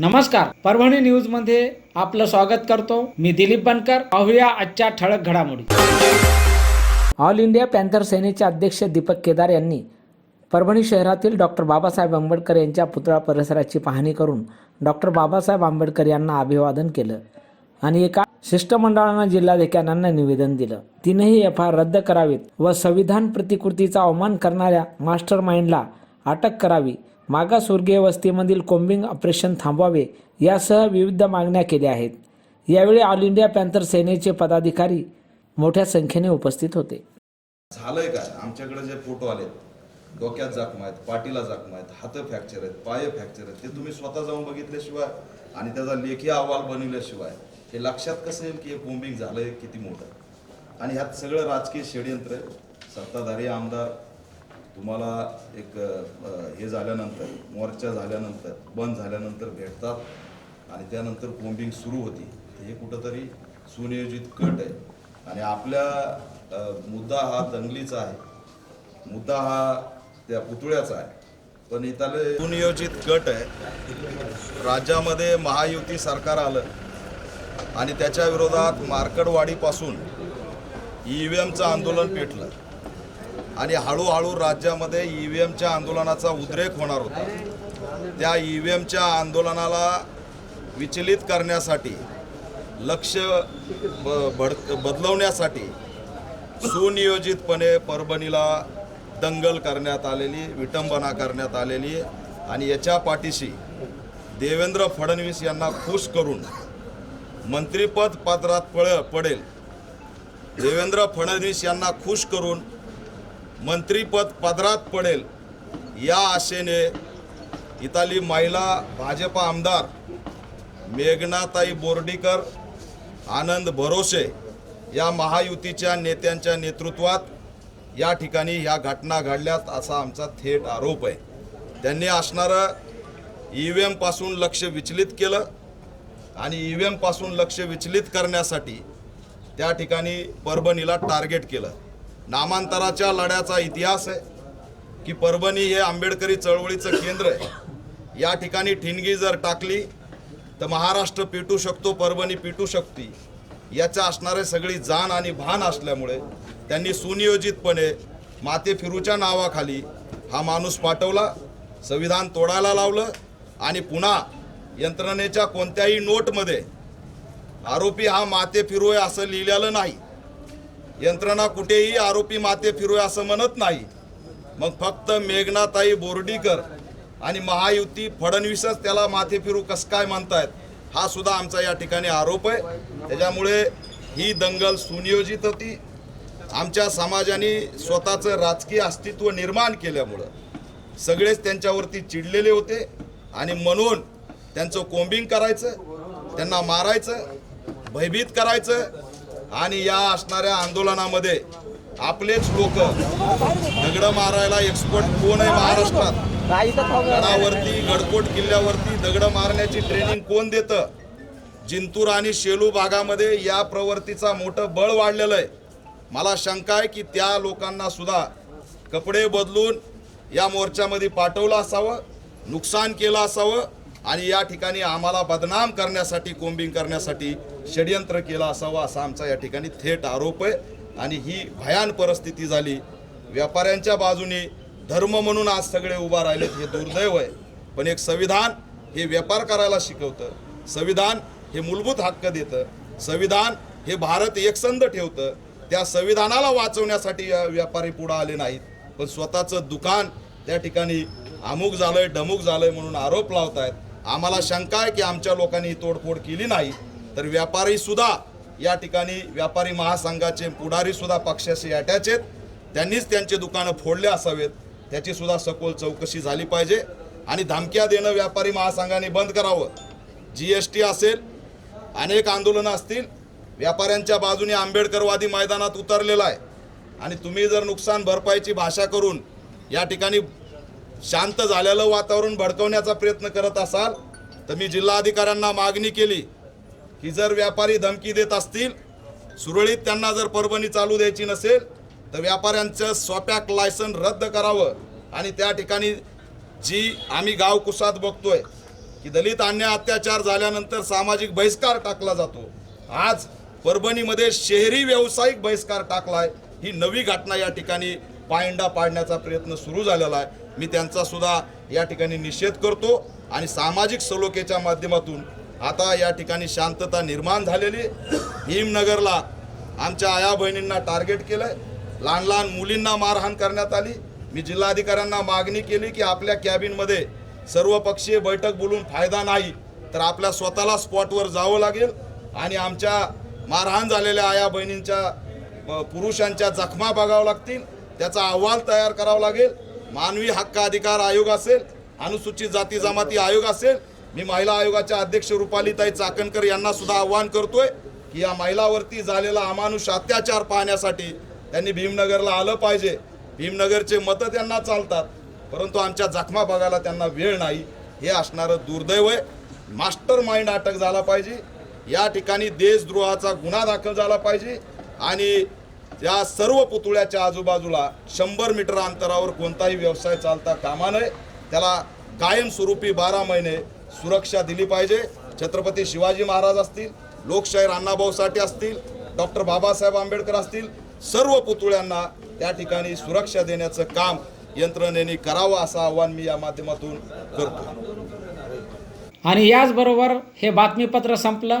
नमस्कार. परभणी न्यूजमध्ये आपलं स्वागत करतो. मी दिलीप बनकर. पाहूया आजच्या ठळक घडामोडी. ऑल इंडिया पॅन्थर सेनेचे अध्यक्ष दीपक केदार यांनी परभणी शहरातील डॉक्टर बाबासाहेब आंबेडकर यांच्या पुतळा परिसराची पाहणी करून डॉक्टर बाबासाहेब आंबेडकर यांना अभिवादन केलं आणि एका शिष्टमंडळानं जिल्हाधिकाऱ्यांना निवेदन दिलं. तीनही एफ आय रद्द करावीत व संविधान प्रतिकृतीचा अवमान करणाऱ्या मास्टर माइंडला अटक करावी. मागासवर्गीय वस्तीमधील कोम्बिंग ऑपरेशन थांबवावे यासह विविध मागण्या केल्या आहेत. यावेळी ऑल इंडिया पॅन्थर सेनेचे पदाधिकारी मोठ्या संख्येने उपस्थित होते. झालंय काय आमच्याकडे जे फोटो आलेत डोक्यात जखमा आहेत पाठीला जखमा आहेत हात फ्रॅक्चर आहेत पाय फ्रॅक्चर आहेत ते तुम्ही स्वतः जाऊन बघितल्याशिवाय आणि त्याचा लेखी अहवाल बनवल्याशिवाय हे लक्षात कसं येईल की हे बोंबिंग झालंय किती मोठं? आणि ह्यात सगळं राजकीय षडयंत्र आहे सत्ताधारी आमदार तुम्हाला एक हे झाल्यानंतर मोर्चा झाल्यानंतर बंद झाल्यानंतर भेटतात आणि त्यानंतर कोंबिंग सुरू होती. हे कुठंतरी सुनियोजित कट आहे. आणि आपल्या मुद्दा हा दंगलीचा आहे. मुद्दा हा त्या पुतळ्याचा आहे. पण इथले सुनियोजित गट आहे. राज्यामध्ये महायुती सरकार आलं आणि त्याच्या विरोधात मार्कडवाडीपासून ई व्ही एमचं आंदोलन पेटलं. आणि हळूहळू राज्यामध्ये ई व्ही एमच्या आंदोलनाचा उद्रेक होणार होता. त्या ई व्ही एमच्या आंदोलनाला विचलित करण्यासाठी लक्ष ब भडक बदलवण्यासाठी सुनियोजितपणे परभणीला दंगल करण्यात आलेली विटंबना करण्यात आलेली आणि याच्या पाठीशी देवेंद्र फडणवीस यांना खुश करून मंत्रिपद पात्रात पळ पडेल. देवेंद्र फडणवीस यांना खुश करून मंत्रीपद पदरात पडेल या आशेने इथली महिला भाजपा आमदार मेघनाताई बोर्डीकर आनंद भरोसे या महायुतीच्या नेत्यांच्या नेतृत्वात या ठिकाणी ह्या घटना घडल्यात असा आमचा थेट आरोप आहे. त्यांनी असणारं ई व्ही एमपासून लक्ष विचलित केलं आणि ई व्ही एमपासून लक्ष विचलित करण्यासाठी त्या ठिकाणी परभणीला टार्गेट केलं. नामांतराच्या लढ्याचा इतिहास आहे की परभणी हे आंबेडकरी चळवळीचं केंद्र आहे. या ठिकाणी ठिणगी जर टाकली तर महाराष्ट्र पेटू शकतो परभणी पेटू शकते. याच्या असणारे सगळी जाण आणि भान असल्यामुळे त्यांनी सुनियोजितपणे माते फिरूच्या नावाखाली हा माणूस पाठवला संविधान तोडायला लावलं आणि पुन्हा यंत्रणेच्या कोणत्याही नोटमध्ये आरोपी हा माते फिरू आहे असं लिहिलेलं नाही. यंत्रणा कुठेही आरोपी माते फिरू असं म्हणत नाही. मग फक्त मेघनाताई बोर्डीकर आणि महायुती फडणवीसच त्याला माथे फिरू कसं काय म्हणतायत? हा सुद्धा आमचा या ठिकाणी आरोप आहे. त्याच्यामुळे ही दंगल सुनियोजित होती. आमच्या समाजाने स्वतःचं राजकीय अस्तित्व निर्माण केल्यामुळं सगळेच त्यांच्यावरती चिडलेले होते आणि म्हणून त्यांचं कोम्बिंग करायचं त्यांना मारायचं भयभीत करायचं आणि या असणाऱ्या आंदोलनामध्ये आपलेच लोक दगड मारायला एक्सपर्ट कोण आहे महाराष्ट्रात? गडावरती गडकोट किल्ल्यावरती दगड मारण्याची ट्रेनिंग कोण देतं? जिंतूर आणि शेलू भागामध्ये या प्रवृत्तीचा मोठं बळ वाढलेलं आहे. मला शंका आहे की त्या लोकांना सुद्धा कपडे बदलून या मोर्चामध्ये पाठवलं असावं नुकसान केलं असावं आणि या ठिकाणी आम्हाला बदनाम करण्यासाठी कोंबिंग करण्यासाठी षडयंत्र केलं असावं असा आमचा या ठिकाणी थेट आरोप आहे. आणि ही भयान परिस्थिती झाली. व्यापाऱ्यांच्या बाजूने धर्म म्हणून आज सगळे उभा राहिलेत हे दुर्दैव आहे. पण एक संविधान हे व्यापार करायला शिकवतं. संविधान हे मूलभूत हक्क देतं. संविधान हे भारत एकसंध ठेवतं. त्या संविधानाला वाचवण्यासाठी व्यापारी पुढं आले नाहीत. पण स्वतःचं दुकान त्या ठिकाणी अमुक झालंय डमुक झालंय म्हणून आरोप लावतायत. आम्हाला शंका आहे की आमच्या लोकांनी तोडफोड केली नाही. तर व्यापारी सुद्धा या ठिकाणी व्यापारी महासंघाचे पुढारी सुद्धा पक्षाशी अटॅच आहेत. त्यांनीच त्यांचे दुकानं फोडले असावेत. त्याची सुद्धा सखोल चौकशी झाली पाहिजे. आणि धमक्या देणं व्यापारी महासंघाने बंद करावं. जी एस टी असेल अनेक आंदोलनं असतील व्यापाऱ्यांच्या बाजूने आंबेडकरवादी मैदानात उतरलेला आहे. आणि तुम्ही जर नुकसान भरपाईची भाषा करून या ठिकाणी शांत झालेलं वातावरण भडकवण्याचा प्रयत्न करत असाल तर मी जिल्हाधिकाऱ्यांना मागणी केली की जर व्यापारी धमकी देत असतील सुरळीत त्यांना जर परभणी चालू द्यायची नसेल तर व्यापाऱ्यांचं स्वपॅक लायसन रद्द करावं. आणि त्या ठिकाणी जी आम्ही गावकुसात बघतोय की दलित अन्याय अत्याचार झाल्यानंतर सामाजिक बहिष्कार टाकला जातो. आज परभणीमध्ये शहरी व्यावसायिक बहिष्कार टाकलाय. ही नवी घटना या ठिकाणी पायंडा पाडण्याचा प्रयत्न सुरू झालेला आहे. मी त्यांचा सुद्धा या ठिकाणी निषेध करतो आणि सामाजिक सलोखेच्या माध्यमातून आता या ठिकाणी शांतता निर्माण झालेली भीमनगरला आमच्या आया बहिणींना टार्गेट केलंय. लहान लहान मुलींना मारहाण करण्यात आली. मी जिल्हाधिकाऱ्यांना मागणी केली की आपल्या कॅबिनमध्ये सर्वपक्षीय बैठक बोलून फायदा नाही तर आपल्या स्वतःला स्पॉटवर जावं लागेल. आणि आमच्या मारहाण झालेल्या आया बहिणींच्या पुरुषांच्या जखमा बघावं लागतील. त्याचा अहवाल तयार करावा लागेल. मानवी हक्क अधिकार आयोग असेल अनुसूचित जाती जमाती आयोग असेल. मी महिला आयोगाच्या अध्यक्ष रुपालीताई चाकणकर यांना सुद्धा आव्हान करतोय की या महिलावरती झालेला अमानुष अत्याचार पाहण्यासाठी त्यांनी भीमनगरला आलं पाहिजे. भीमनगरचे मतं त्यांना चालतात परंतु आमच्या जखमा बघायला त्यांना वेळ नाही. हे असणारं दुर्दैव आहे. मास्टर माइंड अटक झाला पाहिजे. या ठिकाणी देशद्रोहाचा गुन्हा दाखल झाला पाहिजे. आणि या सर्व पुतळ्याच्या आजूबाजूला शंभर मीटर अंतरावर कोणताही व्यवसाय चालता कामा नये. त्याला कायमस्वरूपी बारा महिने सुरक्षा दिली पाहिजे. छत्रपती शिवाजी महाराज असतील लोकशाहीर अण्णाभाऊ साठे असतील डॉक्टर बाबासाहेब आंबेडकर असतील सर्व पुतळ्यांना त्या ठिकाणी सुरक्षा देण्याचं काम यंत्रणेने करावं असं आव्हान मी या माध्यमातून करतो. आणि याचबरोबर हे बातमीपत्र संपलं.